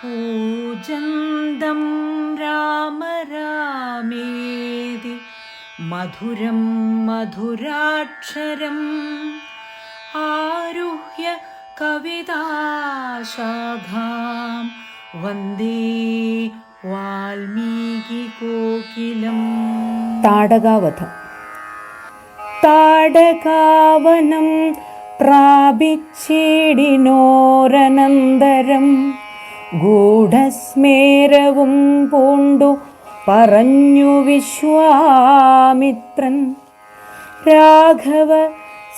पूजन्दं राम रामेति मधुरं मधुराक्षरम् आरुह्य कविताशाखां वन्दे वाल्मीकिकोकिलम् ताडगावधम् ताडगावनं प्रापिच्छीडिनोरनन्तरम् ഗൂഢസ്മേരവും പൂണ്ടു പറഞ്ഞു വിശ്വാമിത്രൻ. രാഘവ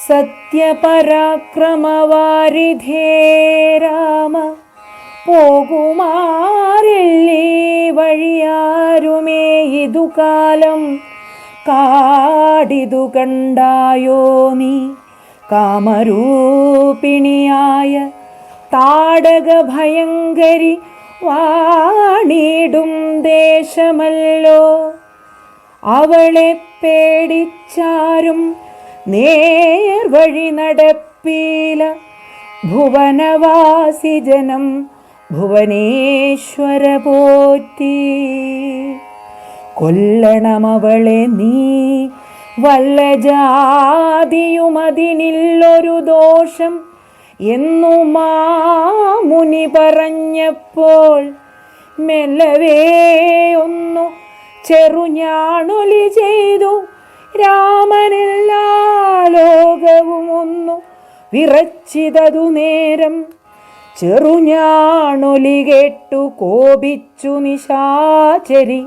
സത്യപരാക്രമവാരിധേ രാമ പോകുമാറില്ലേ വഴിയാരുമേ ഇതുകാലം കാടിതു കണ്ടായോ നീ? കാമരൂപിണിയായ താടക ഭയങ്കരി വാണിടും ദേശമല്ലോ. അവളെ പേടിച്ചാരും നേർവഴി നടപ്പീല ഭുവനവാസി ജനം ഭുവനേശ്വര പോറ്റി. കൊല്ലണമവളെ നീ വല്ല ജാതിയുമതിനില്ലൊരു ദോഷം എന്നു മാമുനി പറഞ്ഞപ്പോൾ മെല്ലവേ ഒന്നു ചെറുഞാണൊലി ചെയ്തു. രാമനെല്ലാ ലോകവും ഒന്നു വിറച്ചിതതു നേരം ചെറുഞാണൊലി കേട്ടു കോപിച്ചു നിശാചരി.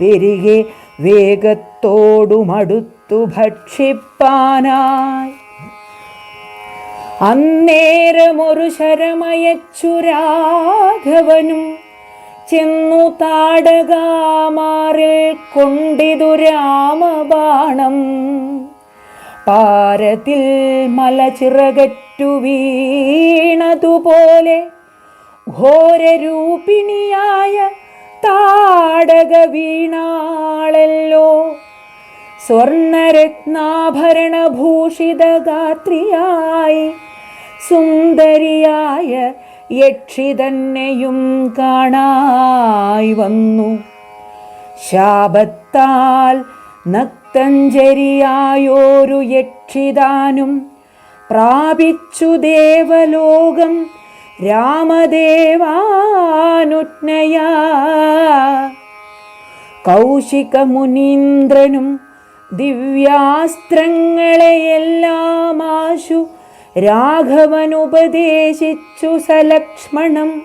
പെരികെ വേഗത്തോടുമടുത്തു ഭക്ഷിപ്പാനായി. അന്നേരമൊരു ശരമയച്ചു രാഘവനും. ചെന്നു താടകാമാറിൽ കൊണ്ടിതു രാമബാണം. പാരത്തിൽ മല ചിറകറ്റു വീണതുപോലെ ഘോരരൂപിണിയായ താടക വീണാളല്ലോ. സ്വർണരത്നാഭരണഭൂഷിത ഗാത്രിയായി സുന്ദരിയായ യക്ഷി തന്നെയും കാണായി വന്നു. ശാപത്താൽ നക്തഞ്ചരിയായോരു യക്ഷിതാനും പ്രാപിച്ചു ദേവലോകം രാമദേവാനുജ്ഞയാ. കൗശികമുനീന്ദ്രനും ദിവ്യാസ്ത്രങ്ങളെയെല്ലാം ആശു രാഘവനുപദേശിച്ചു സലക്ഷ്മണം.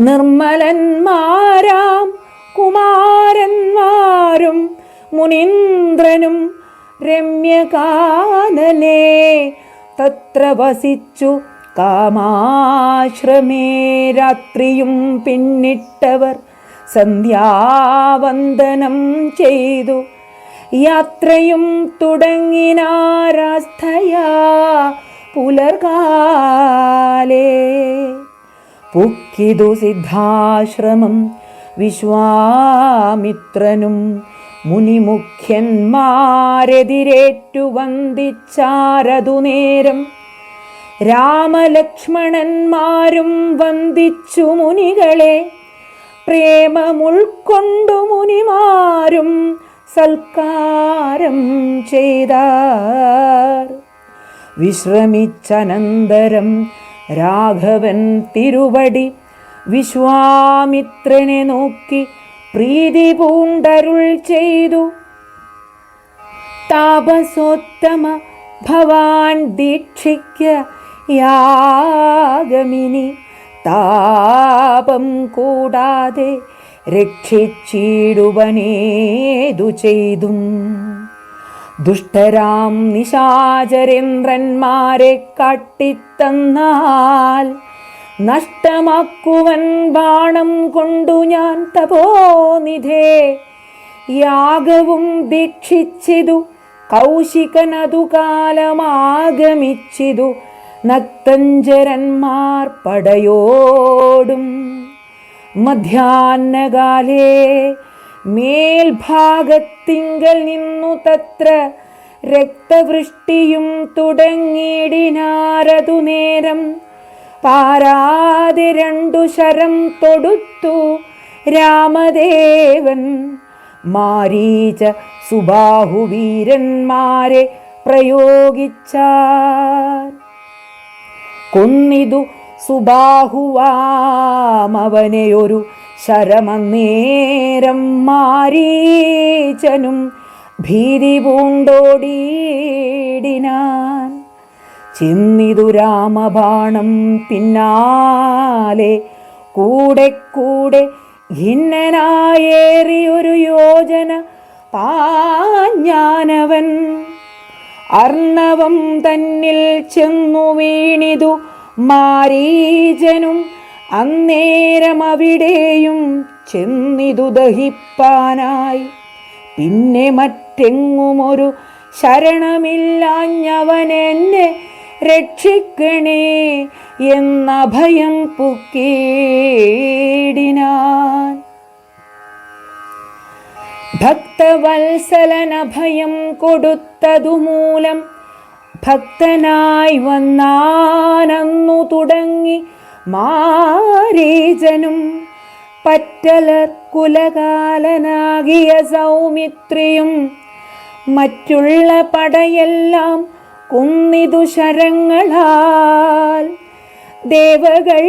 നിർമ്മലന്മാരാം കുമാരന്മാരും മുനീന്ദ്രനും രമ്യകാനനെ തത്ര വസിച്ചു കാമാശ്രമേ. രാത്രിയും പിന്നിട്ടവർ സന്ധ്യാവന്ദനം ചെയ്തു. യാത്രയും തുടങ്ങിനാരാസ്ഥയാ പുലർകാലേ. പുക്കിതു സിദ്ധാശ്രമം വിശ്വാമിത്രനും മുനിമുഖ്യന്മാരെതിരേറ്റു വന്ദിച്ചാരതു നേരം രാമലക്ഷ്മണന്മാരും വന്ദിച്ചു മുനികളെ. പ്രേമമുൾക്കൊണ്ടു മുനിമാരും സൽക്കാരം ചെയ്താർ. വിശ്രമിച്ചനന്തരം രാഘവൻ തിരുവടി വിശ്വാമിത്രനെ നോക്കി പ്രീതി പൂണ്ടരുൾ ചെയ്തു. താപസോത്തമ ഭവാൻ ദീക്ഷിക്ക യാഗമിനി താപം കൂടാതെ രക്ഷിച്ചിടുവനേതു ചെയ്തും. ദുഷ്ടരാം നിശാചരേന്ദ്രന്മാരെ കാട്ടിത്തന്നാൽ നഷ്ടമാക്കുവൻ ബാണം കൊണ്ടു ഞാൻ തപോനിധേ. യാഗവും ദീക്ഷിച്ചിതു കൗശികനതു കാലമാഗമിച്ചിതു നക്തഞ്ചരന്മാർ പടയോടും. മധ്യാഹ്നകാലേ മേൽഭാഗത്തിങ്കൽ നിന്നു തത്ര രക്തവൃഷ്ടിയും തുടങ്ങിയിടിനാരതു നേരം. പാരാതെ രണ്ടു ശരം തൊടുത്തു രാമദേവൻ. മാരീച സുബാഹുവീരന്മാരെ പ്രയോഗിച്ചാർ. കൊന്നിതു സുബാഹുവാമവനെയൊരു ശരമന്നേരം മാരീചനും ഭീതി പൂണ്ടോടീടിനാൻ ചിന്നിതു രാമബാണം പിന്നാലെ കൂടെ കൂടെ ഖിന്നനായേറിയൊരു യോജന പാഞ്ഞാനവൻ അർണവം തന്നിൽ ചെന്നു വീണിതു മാരീജനും അന്നേരം അവിടെയും ചെന്നിതു ദഹിപ്പാനായി. പിന്നെ മറ്റെങ്ങുമൊരു ശരണമില്ലാഞ്ഞവനെന്നെ രക്ഷിക്കണേ എന്ന ഭയം പുക്കേടിനാൻ ഭക്തവത്സലന ഭയം കൊടുത്തതുമൂലം ഭക്തനായി വന്നാനന്നു തുടങ്ങി മാരീജനും പറ്റല കുലകാലനാകിയ സൗമിത്രിയും മറ്റുള്ള പടയെല്ലാം കുന്നിതു ശരങ്ങളാൽ ദേവകൾ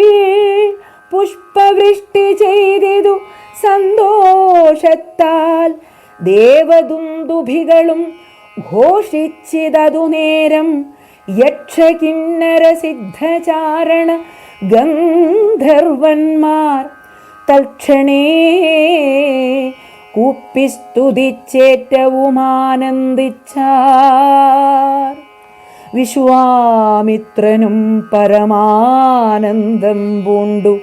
പുഷ്പവൃഷ്ടി ചെയ്തിതു സന്തോഷത്താൽ ദേവദുന്ദുഭികളും ഘോഷിച്ചിതതു നേരം യക്ഷകിന്നര സിദ്ധചാരണ ഗന്ധർവന്മാർ തൽക്ഷണേ കൂപ്പിസ്തുതിച്ചേറ്റവുമാനന്ദിച്ചാർ. വിശ്വാമിത്രനും പരമാനന്ദം പൂണ്ടു.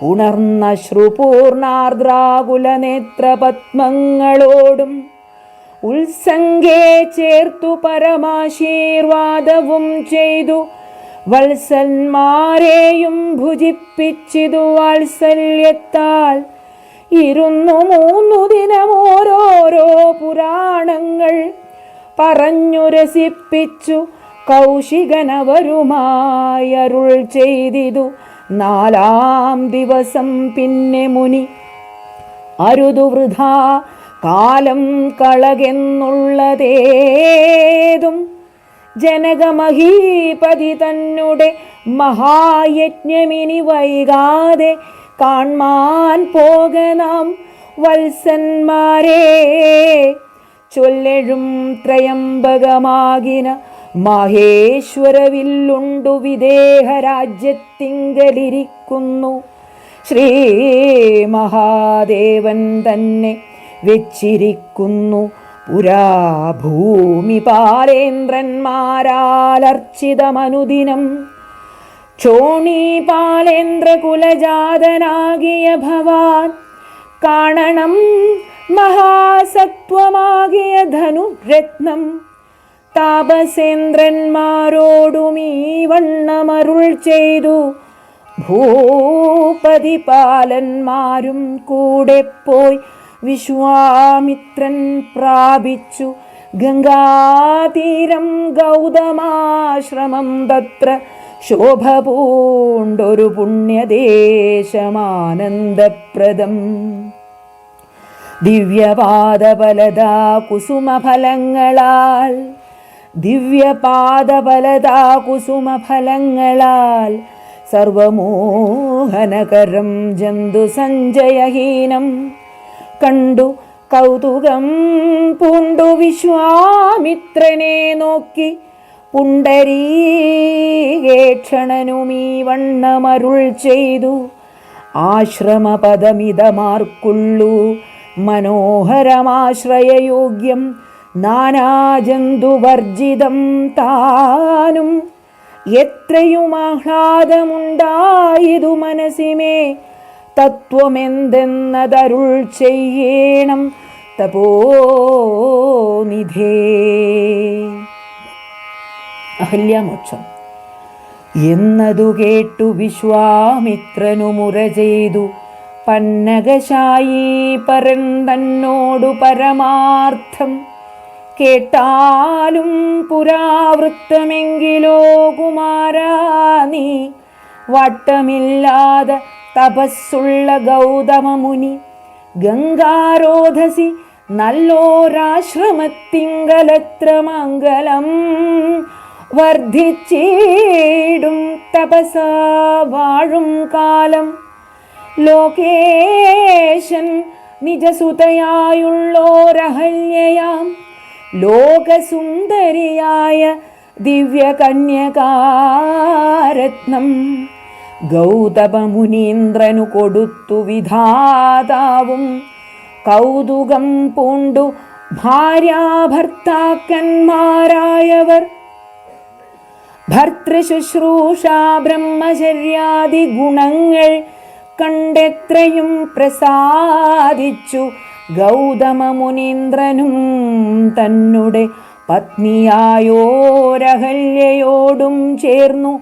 പുണർന്ന ശ്രുപൂർണാർദ്രാകുല നേത്രപത്മങ്ങളോടും ഉത്സംഗേ ചേർത്തു പരമാശീർവാദവും ചെയ്തു. വത്സന്മാരെയും ഭുജിപ്പിച്ചിതു വാത്സല്യത്താൽ. ഇരുന്നു മൂന്നു ദിനം ഓരോരോ പുരാണങ്ങൾ പറഞ്ഞു രസിപ്പിച്ചു. കൗശികനവരുമായി അരുൾ ചെയ്തിതു. നാലാം ദിവസം പിന്നെ മുനി. അരുതു വൃഥാ കാലം കളകെന്നുള്ളതേതും ജനകമഹീപതി തന്നെ മഹായജ്ഞമിനി വൈകാതെ കാൺമാൻ പോക നാം വത്സന്മാരെ. ചൊല്ലെഴും ത്രയംബകമാകിന വിദേഹ രാജ്യത്തിങ്കലിരിക്കുന്നു ശ്രീ മഹാദേവൻ തന്നെ വെച്ചിരിക്കുന്നു. പുരാഭൂമി പാലേന്ദ്രന്മാരാലർച്ചിതമനുദിനം. പാലേന്ദ്രന്മാരാലർച്ചിതമനുദിനം പാലേന്ദ്ര കുലജാതനാകിയ ഭവാൻ കാണണം മഹാസത്വമാകിയ ധനുരത്നം. രത്നം താപസേന്ദ്രന്മാരോടുമീ വണ്ണമരുൾ ചെയ്തു. ഭൂപതിപാലന്മാരും കൂടെ പോയി വിശ്വാമിത്രൻ പ്രാപിച്ചു. ഗംഗാതീരം ഗൗതമാശ്രമം തത്ര ശോഭ പൂണ്ടൊരു പുണ്യദേശമാനന്ദപ്രദം. ദിവ്യപാദബലതാ കുസുമഫലങ്ങളാൽ ദിവ്യപാദബലതാ കുസുമഫലങ്ങളാൽ സർവമോഹനകരം ജന്തു സഞ്ജയഹീനം കണ്ടു കൗതുകം പൂണ്ടു വിശ്വാമിത്രനെ നോക്കി. പുണ്ടരീകേക്ഷണനുമീ വണ്ണമരുൾ ചെയ്തു. ആശ്രമപദമിതമാർക്കുള്ളൂ. മനോഹരമാശ്രയയോഗ്യം നാനാജന്തുവർജിതം താനും. എത്രയും ആഹ്ലാദമുണ്ടായതു മനസ്സിമേ തത്വമെന്തെന്നതരുൾ ചെയ്യണം തപോനിധേ അഹല്യാമോക്ഷം. എന്നതു കേട്ടു വിശ്വാമിത്രനു മുറ ചെയ്തു പന്നകശായി പരൻ തന്നോടു പരമാർത്ഥം. കേട്ടാലും പുരാവൃത്തമെങ്കിലോ കുമാരാ നീ വട്ടമില്ലാതെ തപസ്സുള്ള ഗൗതമമുനി ഗംഗാരോധസി നല്ലോരാശ്രമത്തിങ്കലത്ര മംഗലം വർദ്ധിച്ചീടും തപസ വാഴും കാലം. ലോകേശൻ നിജസുതയായുള്ളോരഹല്യയാം. ലോകസുന്ദരിയായ ദിവ്യകന്യകാരത്നം. ഗൗതമമുനീന്ദ്രനു കൊടുത്തു വിധാതാവും. കൗതുകം പൂണ്ടു ഭാര്യാഭർത്താക്കന്മാരായവർ. ഭർത്തൃശുശ്രൂഷ ബ്രഹ്മചര്യാദി ഗുണങ്ങൾ കണ്ടെത്രയും പ്രസാദിച്ചു. ഗൗതമമുനീന്ദ്രനും തന്നെ പത്നിയായോരഹല്യയോടും ചേർന്നു.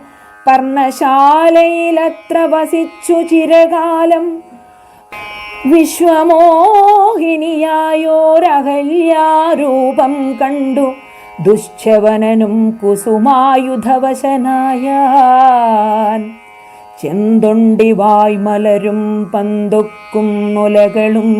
പർണശാലയിലത്ര വസിച്ചു ചിരകാലം. വിശ്വമോഹിനിയായോരഹല്യാരൂപം കണ്ടു. ദുശ്ചവനനും കുസുമായുധവശനായാൻ. ചെന്തൊണ്ടി വായ്മലരും പന്തുക്കും നുലകളും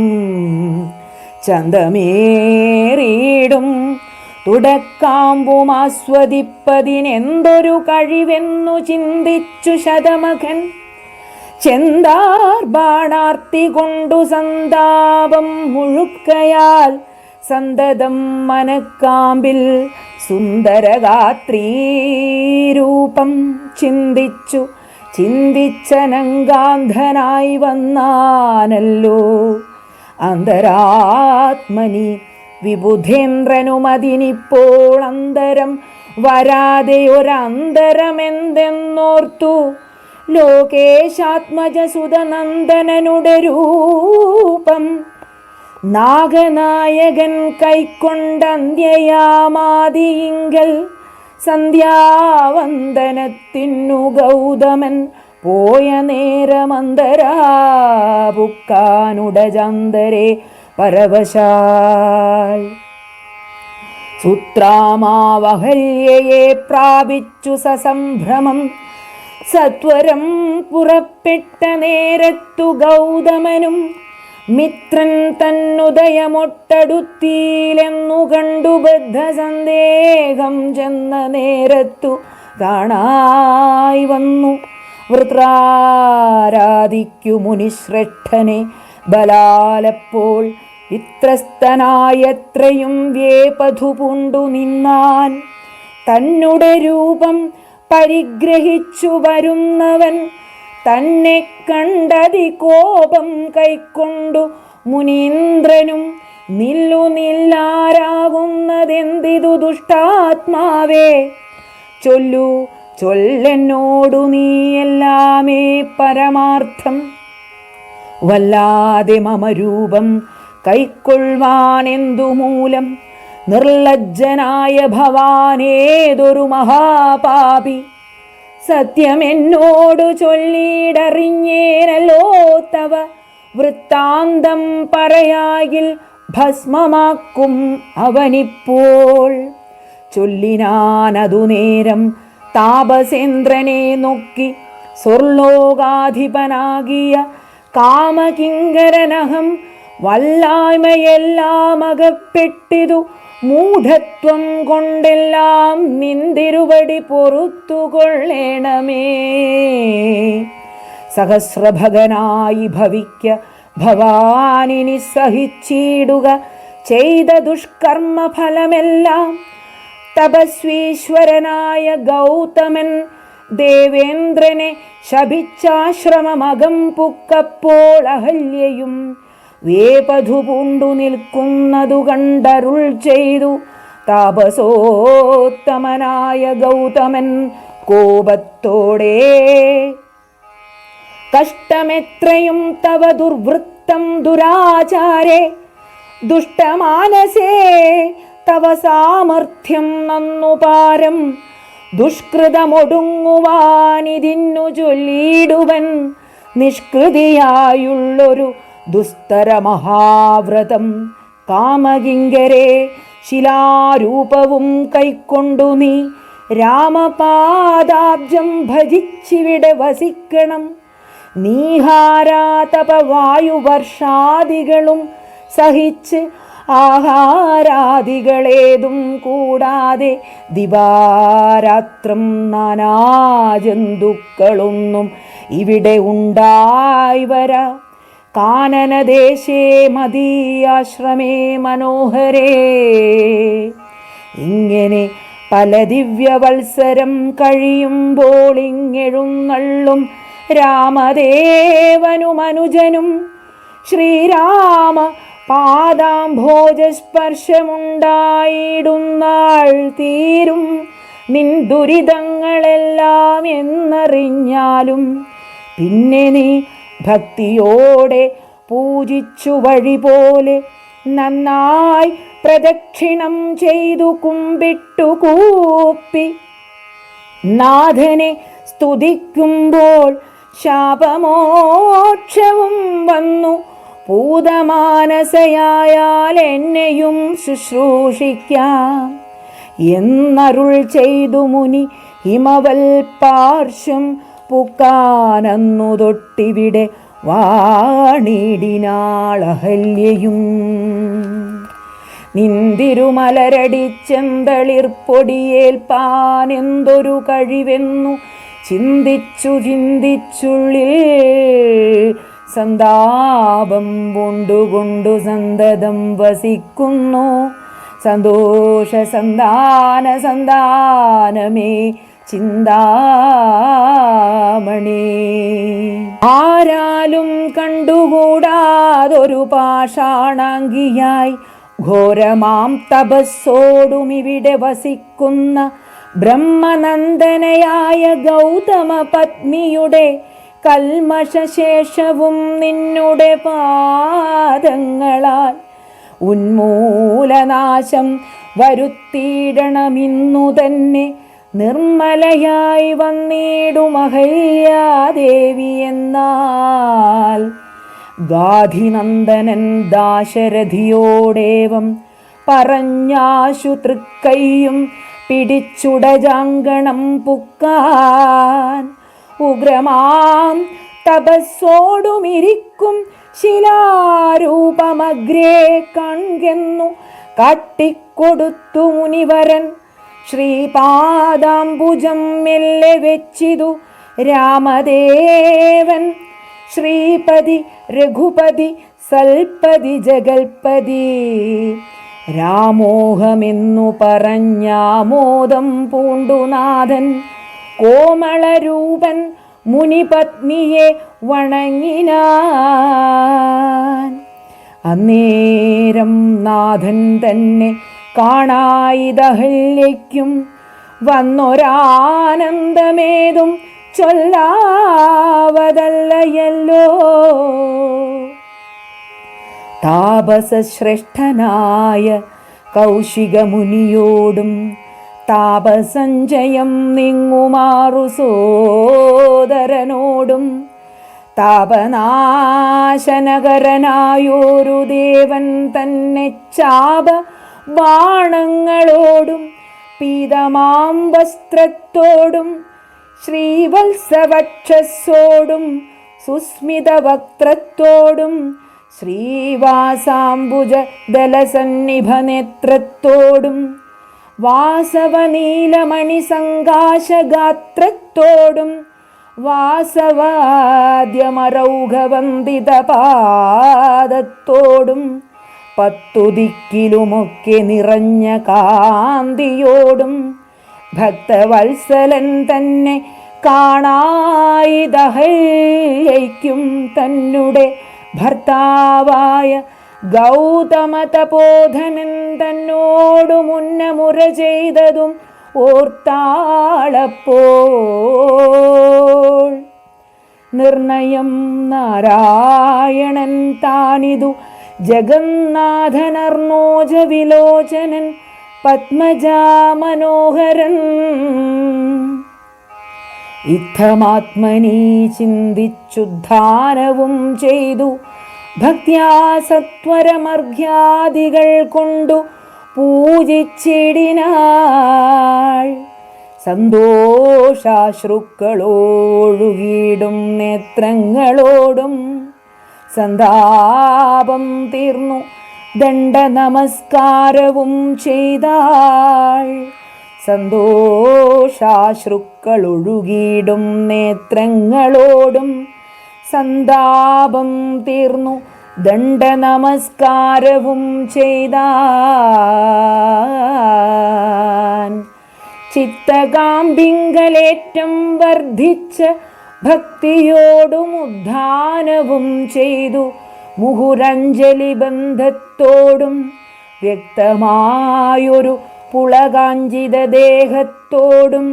ചന്തമേറിയിടും. തുടക്കാമ്പും ആസ്വദിപ്പതിനെന്തൊരു കഴിവെന്നു ചിന്തിച്ചു ശതമകൻ ചെന്താർ ബാണാർത്തി കൊണ്ടു സന്താപം മുഴുക്കയാൽ സന്തതം മനക്കാമ്പിൽ സുന്ദരഗാത്രീരൂപം ചിന്തിച്ചു. ചിന്തിച്ചനങ്കാന്ധനായി വന്നാനല്ലോ അന്തരാത്മനി വിബുധേന്ദ്രനുമതിനിപ്പോൾ അന്തരം വരാതെ ഒരന്തരമെന്തെന്നോർത്തു. ലോകേശാത്മജസുതനന്ദനനുടെ രൂപം നാഗനായകൻ കൈക്കൊണ്ടന്ത്യയാമാതിയിങ്കൽ സന്ധ്യാവന്ദനത്തിനു ഗൗതമൻ പോയ നേരമന്തരാപുക്കാനുടജന്തരെ പരവശാൽ സുത്രാമാവഹല്യയെ പ്രാപിച്ചു സസംഭ്രമം. സത്വരം പുറപ്പെട്ട നേരത്തു ഗൗതമനും മിത്രൻ തന്നുദയമൊട്ടടുത്തിയിലെന്നു കണ്ടു ബദ്ധസന്ദേഹം ചെന്ന നേരത്തു കാണായി വന്നു. വൃത്രാരാധിക്കു മുനിശ്രേഷ്ഠനെ ബലാലപ്പോൾ ഇത്രസ്തനായത്രയും വ്യേപഥു പൂണ്ടു നിന്നാൻ. തന്നുടെ രൂപം പരിഗ്രഹിച്ചു വരുന്നവൻ തന്നെ കണ്ടതി കോപം കൈക്കൊണ്ടു മുനീന്ദ്രനും നില്ലു നില്ലാരാകുന്നതെന്തിതു ദുഷ്ടാത്മാവേ? ചൊല്ലു ചൊല്ലെന്നോടു നീയെല്ലാമേ പരമാർത്ഥം. വല്ലാതെ മമ രൂപം കൈക്കൊള്ളുവാനെന്തു മൂലം നിർലജ്ജനായ ഭവാനേതൊരു മഹാപാപി? സത്യമെന്നോടു ചൊല്ലിടറിഞ്ഞേനല്ലോ തവ. വൃത്താന്തം പറയായിൽ ഭസ്മമാക്കും അവനിപ്പോൾ. ചൊല്ലിനാനതു നേരം താപസേന്ദ്രനെ നോക്കി സ്വർലോകാധിപനാകിയ കാമകിങ്കരനഹം വല്ലായ്മയെല്ലാം അകപ്പെട്ടിതു. മൂഢത്വം കൊണ്ടെല്ലാം നിന്തിരുവടി പൊറുത്തുകൊള്ളേണമേ. സഹസ്രഭകനായി ഭവിക്ക ഭവാനിനി സഹിച്ചിടുക ചെയ്ത ദുഷ്കർമ്മ ഫലമെല്ലാം തപസ്വീശ്വരനായ ഗൗതമൻ ദേവേന്ദ്രനെ ശപിച്ചാശ്രമമകം പുക്കപ്പോൾ അഹല്യയും വേപധു പൂണ്ടു നിൽക്കുന്നതു കണ്ടരുൾ ചെയ്തു താപസോത്തമനായ ഗൗതമൻ കോപത്തോടെ. കഷ്ടമെത്രയും തവ ദുർവൃത്തം ദുരാചാരെ ദുഷ്ടമാനസേ തവ സാമർഥ്യം നന്നു പാരം. ദുഷ്കൃതമൊടുങ്ങുവാനിതിന്നു ചൊല്ലിയിടുവൻ നിഷ്കൃതിയായുള്ളൊരു ദുസ്തര മഹാവ്രതം കാമകിങ്കരെ ശിലാരൂപവും കൈക്കൊണ്ടു നീ. രാമപാദാബ്ജം ഭജിച്ചിവിടെ വസിക്കണം. നീഹാരാതപവായുവർഷാദികളും സഹിച്ച് ആഹാരാദികളേതും കൂടാതെ ദിവാരാത്രം നാനാജന്തുക്കളൊന്നും ഇവിടെ ഉണ്ടായി വരാ. കാനനദേശേ മദീയാശ്രമേ മനോഹരേ. ഇങ്ങനെ പല ദിവ്യവത്സരം കഴിയുമ്പോൾ ഇങ്ങെഴുന്നള്ളും രാമദേവനും അനുജനും. ശ്രീരാമ പാദാംഭോജസ്പർശമുണ്ടായിടുന്നാൾ തീരും നിൻ ദുരിതങ്ങളെല്ലാം എന്നറിഞ്ഞാലും പിന്നെ നീ ഭക്തിയോടെ പൂജിച്ചു വഴി പോലെ നന്നായി പ്രദക്ഷിണം ചെയ്തു കുമ്പിട്ടു കൂപ്പി. നാഥനെ സ്തുതിക്കുമ്പോൾ ശാപമോക്ഷവും വന്നു. പൂതമാനസയായാൽ എന്നെയും ശുശ്രൂഷിക്കാം. എന്നരുൾ ചെയ്തു മുനി ഹിമവൽ പാർശ്വം പുക്കാനന്നു തൊട്ടിവിടെ വാണിടിനാളഹല്യയും. നിന്തിരുമലരടിച്ചെന്തളിർപ്പൊടിയേൽപ്പാൻ എന്തൊരു കഴിവെന്നു ചിന്തിച്ചു ചിന്തിച്ചുള്ളിൽ സന്താപം കൊണ്ടുകൊണ്ടു സന്തതം വസിക്കുന്നു. സന്തോഷ സന്താന സന്താനമേ ചിന്താമണി. ആരാലും കണ്ടുകൂടാതൊരു പാഷാണാങ്കിയായി ഘോരമാം തപസ്സോടും ഇവിടെ വസിക്കുന്ന ബ്രഹ്മനന്ദനയായ ഗൗതമ പത്നിയുടെ കൽമശശേഷവും നിന്നുടെ പാദങ്ങളാൽ ഉന്മൂലനാശം വരുത്തിയിടണമിന്നു തന്നെ നിർമ്മലയായി വന്നിടുമഹല്യാദേവി എന്നാൽ. ഗാധിനന്ദനൻ ദാശരഥിയോടേവം പറഞ്ഞാശു തൃക്കൈയും പിടിച്ചുടജാങ്കണം പുക്കാൻ. ഉഗ്രമാം തപസ്സോടുമിരിക്കും ശിലാരൂപമഗ്രേ കൺകെന്നു കാട്ടിക്കൊടുത്തു മുനിവരൻ ശ്രീപാദാംബുജം മെല്ലെ വെച്ചിതു രാമദേവൻ. ശ്രീപതി രഘുപതി സൽപതി ജഗൽപതി. രാമോഹമെന്നു പറഞ്ഞാമോദം പൂണ്ടുനാഥൻ കോമളരൂപൻ മുനിപത്നിയെ വണങ്ങിനാൻ. അന്നേരം നാഥൻ തന്നെ കാണായിതഹല്യയ്ക്കും വന്നൊരാനന്ദമേതും ചൊല്ലാവതല്ലയല്ലോ. താപസശ്രേഷ്ഠനായ കൗശികമുനിയോടും താപസഞ്ചയം നിങ്ങുമാറു സോദരനോടും താപനാശനകരനായോരു ദേവൻ തന്നെ ചാപ ബാണങ്ങളോടും പീതമാം വസ്ത്രത്തോടും ശ്രീവത്സവക്ഷസ്സോടും സുസ്മിത വക്ത്രത്തോടും ശ്രീവാസാംബുജ ദലസന്നിഭ നേത്രത്തോടും വാസവനീലമണി സങ്കാശഗാത്രത്തോടും വാസവാദ്യമരൗഘവന്ദിത പാദത്തോടും പത്തു ദിക്കിലുമൊക്കെ നിറഞ്ഞ കാന്തിയോടും ഭക്തവത്സലൻ തന്നെ കാണായി ദഹയ്ക്കും തന്നെ ഭർത്താവായ ഗൗതമതബോധനൻ തന്നോടു തന്നോടു മുന്നമുറ ചെയ്തതും ഓർത്താളപ്പോൾ. നിർണയം നാരായണൻ താനിതു ജഗന്നാഥനർണോജ വിലോചനൻ പത്മജാമനോഹരൻ. ഇത്തമാത്മനി ചിന്തിച്ചുദ്ധാനവും ചെയ്തു ഭക്ത്യാ സത്വരമർഘ്യാദികൾ കൊണ്ടു പൂജിച്ചിടിനാൾ. സന്തോഷാശ്രുക്കളോഴുകിടും നേത്രങ്ങളോടും സന്താപം തീർന്നു. ദണ്ഡ നമസ്കാരവും ചെയ്താൾ. സന്തോഷാശ്രുക്കളൊഴുകിയിടും നേത്രങ്ങളോടും. സന്താപം തീർന്നു. ദണ്ഡ നമസ്കാരവും ചെയ്താൻ. ചിത്തകാമ്പിങ്കലേറ്റം വർദ്ധിച്ച് ഭക്തിയോടും ഉദ്ധാനവും ചെയ്തു. മുഹുരഞ്ജലി ബന്ധത്തോടും വ്യക്തമായൊരു പുളകാഞ്ചിത ദേഹത്തോടും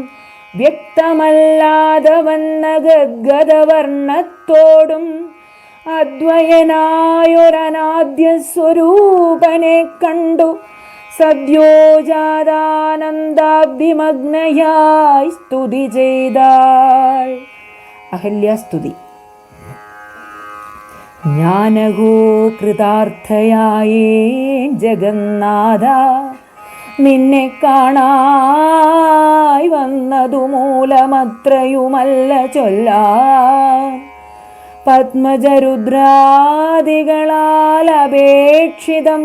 വ്യക്തമല്ലാതെ വന്ന ഗദ്ഗതവർണത്തോടും അദ്വയനായൊരനാദ്യ സ്വരൂപനെ കണ്ടു. സദ്യോജാതാനന്ദാബ്ദിമഗ്നയായി സ്തുതി ചെയ്താൾ. അഹല്യാസ്തുതി. ജ്ഞാനഗോ കൃതാർത്ഥയായേ ജഗന്നാഥ നിന്നെ കാണായി വന്നതു മൂലമത്രയുമല്ല ചൊല്ലാ പത്മജരുദ്രാദികളാൽ അപേക്ഷിതം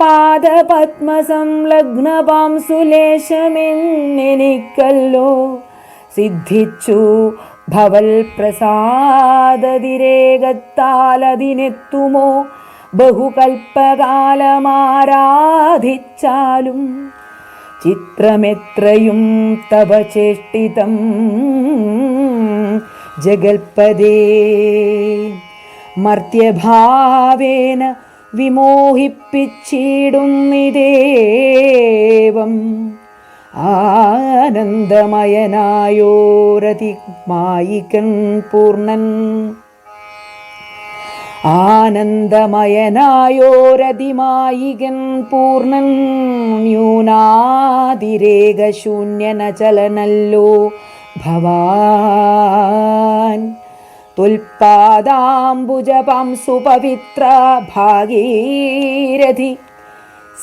പാദപത്മസംലഗ്നപാംസുലേശമെന്നെനിക്കല്ലോ സിദ്ധിച്ചു ഭവൽ പ്രസാദതിരേകത്താലതിനെത്തുമോ ബഹുകൽപ്പകാലമാരാധിച്ചാലും ചിത്രമെത്രയും തവ ചേഷ്ടിതം ജഗൽപദേ മർത്യഭാവേന വിമോഹിപ്പിച്ചിടുന്നിദേവം ആനന്ദമയനായോരതിമായികൻ പൂർണൻ. ആനന്ദമയനായോരതിമായികൻ പൂർണൻ. ന്യൂനാതിരേകശൂന്യനചലനല്ലോ ഭവാൻ. തുൽപാദാംബുജപാം സുപവിത്ര ഭാഗീരഥി.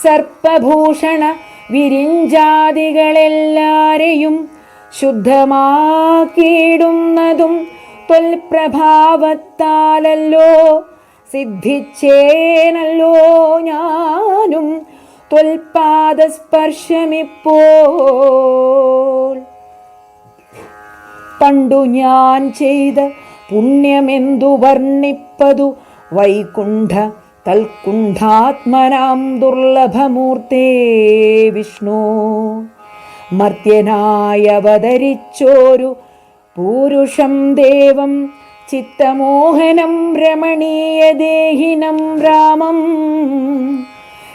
സർപ്പഭൂഷണ വിരിഞ്ചാദികളെല്ലാരെയും ശുദ്ധമാക്കിയിടുന്നതും തൊൽപ്രഭാവത്താലല്ലോ സിദ്ധിച്ചേനല്ലോ ഞാനും തൊൽപാദസ്പർശമിപ്പോ പണ്ടു ഞാൻ ചെയ്ത പുണ്യമെന്തു വർണിപ്പതു വൈകുണ്ഠ തൽക്കുണ്ഠാത്മനാം ദുർലഭമൂർത്തേ വിഷ്ണു. മർത്യനായവതരിച്ചോരു പൂരുഷം ദേവം ചിത്തമോഹനം രമണീയ ദേഹിനം രാമം.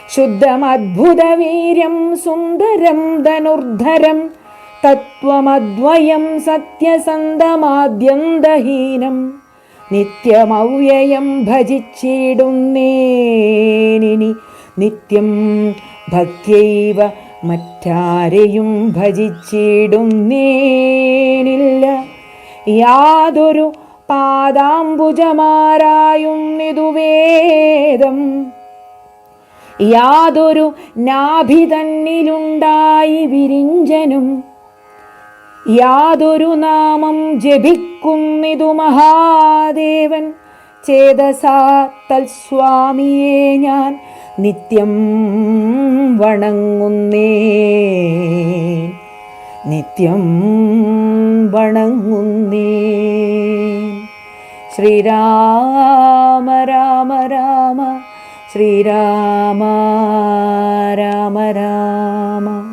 ശുദ്ധമദ്ഭുതവീര്യം സുന്ദരം ധനുർധരം തത്വമദ്വയം സത്യസന്ധമാദ്യന്തഹീനം. നിത്യമവ്യയം ഭജിച്ചിടുന്നേനി നിത്യം ഭക്ത്യൈവ മറ്റാരെയും ഭജിച്ചിടുന്നേനില്ല. യാതൊരു പാദാംബുജമാരായും നിതുവേദം യാതൊരു നാഭി തന്നിലുണ്ടായി വിരിഞ്ചനും. യാതൊരു നാമം ജപിക്കുന്നിതു മഹാദേവൻ. ചേതസാ തൽസ്വാമിയെ ഞാൻ നിത്യം വണങ്ങുന്നേ. നിത്യം വണങ്ങുന്നേ. ശ്രീരാമ രാമ രാമ. ശ്രീരാമ രാമ രാമ.